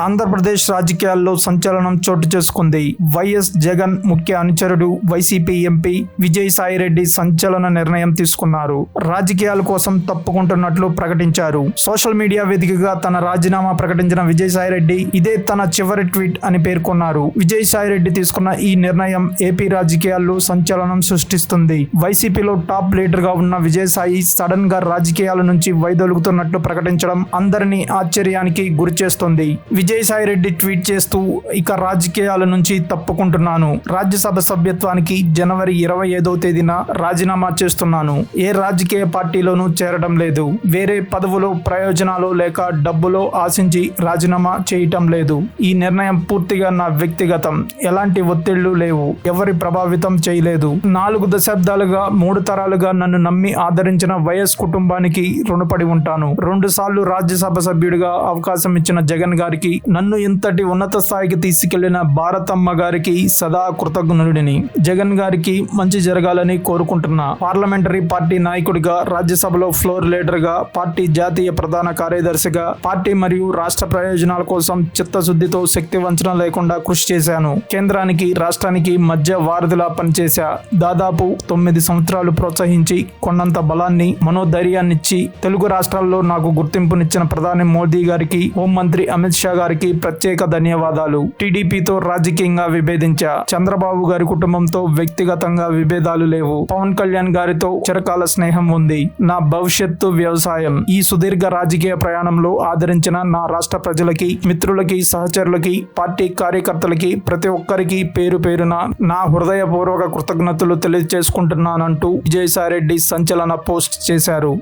ఆంధ్రప్రదేశ్ రాజకీయాల్లో సంచలనం చోటు చేసుకుంది. వైఎస్ జగన్ ముఖ్య అనుచరుడు వైసీపీ ఎంపీ విజయసాయిరెడ్డి సంచలన నిర్ణయం తీసుకున్నారు. రాజకీయాల కోసం తప్పుకుంటున్నట్లు ప్రకటించారు. సోషల్ మీడియా వేదికగా తన రాజీనామా ప్రకటించిన విజయసాయిరెడ్డి ఇదే తన చివరి ట్వీట్ అని పేర్కొన్నారు. విజయసాయిరెడ్డి తీసుకున్న ఈ నిర్ణయం ఏపీ రాజకీయాల్లో సంచలనం సృష్టిస్తుంది. వైసీపీలో టాప్ లీడర్గా ఉన్న విజయసాయి సడన్గా రాజకీయాల నుంచి వైదొలుగుతున్నట్లు ప్రకటించడం అందరినీ ఆశ్చర్యానికి గురిచేస్తుంది. విజయసాయి రెడ్డి ట్వీట్ చేస్తూ ఇక రాజకీయాల నుంచి తప్పుకుంటున్నాను. రాజ్యసభ సభ్యత్వానికి జనవరి ఇరవై ఐదో తేదీన రాజీనామా చేస్తున్నాను. ఏ రాజకీయ పార్టీలోనూ చేరడం లేదు. వేరే పదవులో ప్రయోజనాలు లేక డబ్బులో ఆశించి రాజీనామా చేయటం లేదు. ఈ నిర్ణయం పూర్తిగా నా వ్యక్తిగతం. ఎలాంటి ఒత్తిళ్ళు లేవు. ఎవరి ప్రభావితం చేయలేదు. నాలుగు దశాబ్దాలుగా మూడు తరాలుగా నన్ను నమ్మి ఆదరించిన వైఎస్ కుటుంబానికి రుణపడి ఉంటాను. రెండు సార్లు రాజ్యసభ సభ్యుడిగా అవకాశం ఇచ్చిన జగన్ గారికి నన్ను ఇంతటి ఉన్నత స్థాయికి తీసుకెళ్ళిన భారతమ్మ గారికి సదా కృతజ్ఞుడిని. జగన్ గారికి మంచి జరగాలని కోరుకుంటున్నా పార్లమెంటరీ పార్టీ నాయకుడిగా రాజ్యసభలో ఫ్లోర్ లీడర్గా పార్టీ జాతీయ ప్రధాన కార్యదర్శిగా పార్టీ మరియు రాష్ట్ర ప్రయోజనాల కోసం చిత్తశుద్ధితో శక్తి వంచన లేకుండా కృషి చేశాను. కేంద్రానికి రాష్ట్రానికి మధ్య వారధిలా పనిచేశా. దాదాపు తొమ్మిది సంవత్సరాలు ప్రోత్సహించి కొన్నంత బలాన్ని మనోధైర్యాన్నిచ్చి తెలుగు రాష్ట్రాల్లో నాకు గుర్తింపునిచ్చిన ప్రధాని మోదీ గారికి హోంమంత్రి అమిత్ షా గారికి ప్రత్యేక ధన్యవాదాలు. టీడీపీతో రాజకీయంగా విభేదించా చంద్రబాబు గారి కుటుంబంతో వ్యక్తిగతంగా విభేదాలు లేవు. పవన్ కళ్యాణ్ గారితో చిరకాల స్నేహం ఉంది. నా భవిష్యత్తు వ్యవసాయం. ఈ సుదీర్ఘ రాజకీయ ప్రయాణంలో ఆదరించిన నా రాష్ట్ర ప్రజలకి మిత్రులకి సహచరులకి పార్టీ కార్యకర్తలకి ప్రతి ఒక్కరికి పేరు పేరున నా హృదయపూర్వక కృతజ్ఞతలు తెలియజేసుకుంటున్నానంటూ విజయసాయిరెడ్డి సంచలన పోస్ట్ చేశారు.